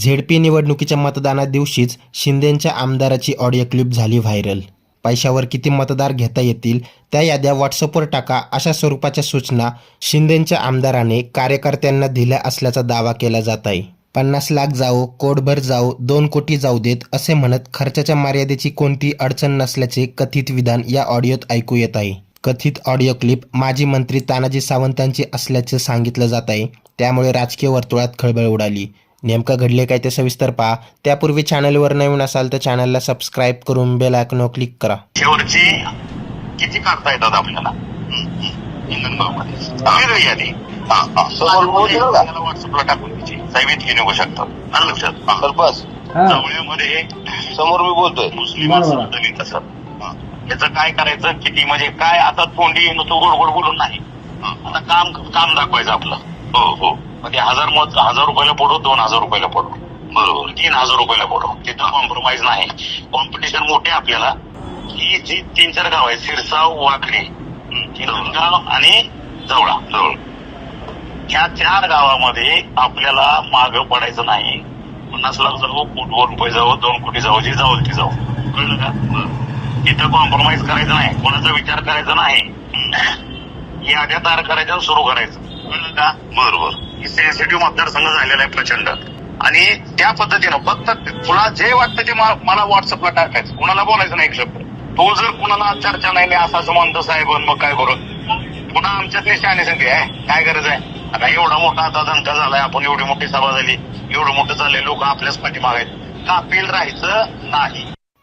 ZP निवडणुकीच्या मतदाना दिवशीच शिंदेंच्या आमदाराची ऑडिओ क्लिप झाली व्हायरल. पैशावर किती मतदार घेता येतील त्या याद्या व्हॉट्सअपवर टाका अशा स्वरूपाच्या सूचना शिंदेंच्या आमदाराने कार्यकर्त्यांना दिल्या असल्याचा दावा केला जात आहे पन्नास लाख जाओ कोटभर जाओ दोन कोटी जाऊ देत असे म्हणत खर्चाच्या मर्यादेची कोणती अडचण नसल्याचे कथित विधान या ऑडिओत ऐकू येत आहे कथित ऑडिओ क्लिप माजी मंत्री तानाजी सावंतांची असल्याचे सांगितलं जात आहे त्यामुळे राजकीय वर्तुळात खळबळ उडाली. नेमकं घडले काय ते सविस्तर पहा. त्यापूर्वी चॅनलवर नवीन असाल तर चॅनलला सबस्क्राईब करून बेल आयकॉनवर क्लिक करा. शेवटची किती काढता येतात आपल्याला? हा, हा. व्हॉट्सअपला टाकून द्यायची. साहेब निघू शकतात आलं लक्षात. हा. हा. समोर मी बोलतोय. मुस्लिम. असं दलित असं हा. याचं काय करायचं किती म्हणजे काय आता तोंडी नुसतं गोड गोड बोलून नाही. आता काम काम दाखवायचं आपलं. हो हो. मग ते हजार मत हजार रुपयाला पडो दोन हजार रुपयाला पडो बरोबर. तीन हजार रुपयाला पडो तिथं कॉम्प्रोमाइज नाही. कॉम्पिटिशन मोठे आपल्याला. ही जी तीन चार गाव आहे सिरसाव वाकडे गाव आणि जवळा जवळ. या चार गावामध्ये आपल्याला माग पडायचं नाही. पन्नास लाख जाऊ कोटवर रुपये जाऊ दोन कोटी जाऊ जे जाऊ ते जाऊ कळलं का? तिथं कॉम्प्रोमाइज करायचं नाही. कोणाचा विचार करायचा नाही. याद्या तयार करायच्या सुरू करायचं. कळलं का? बरोबर. सेन्सिटिव्ह मतदारसंघ झालेला आहे प्रचंड. आणि त्या पद्धतीनं फक्त तुला जे वाटतं ते मला व्हॉट्सअपला टाकायचं. कुणाला बोलायचं नाही शब्द तो जर कुणाला चर्चा नाही नाही असा असं म्हणतो साहेब मग काय करू पुन्हा आमच्यात निश्चयाने सांगते "आहे, काय गरज आहे? आता एवढा मोठा आता धंदा झालाय आपण एवढी मोठी सभा झाली. एवढं मोठं झालंय लोक आपल्याच पाठीमाग आहेत. का अपील राहायचं नाही?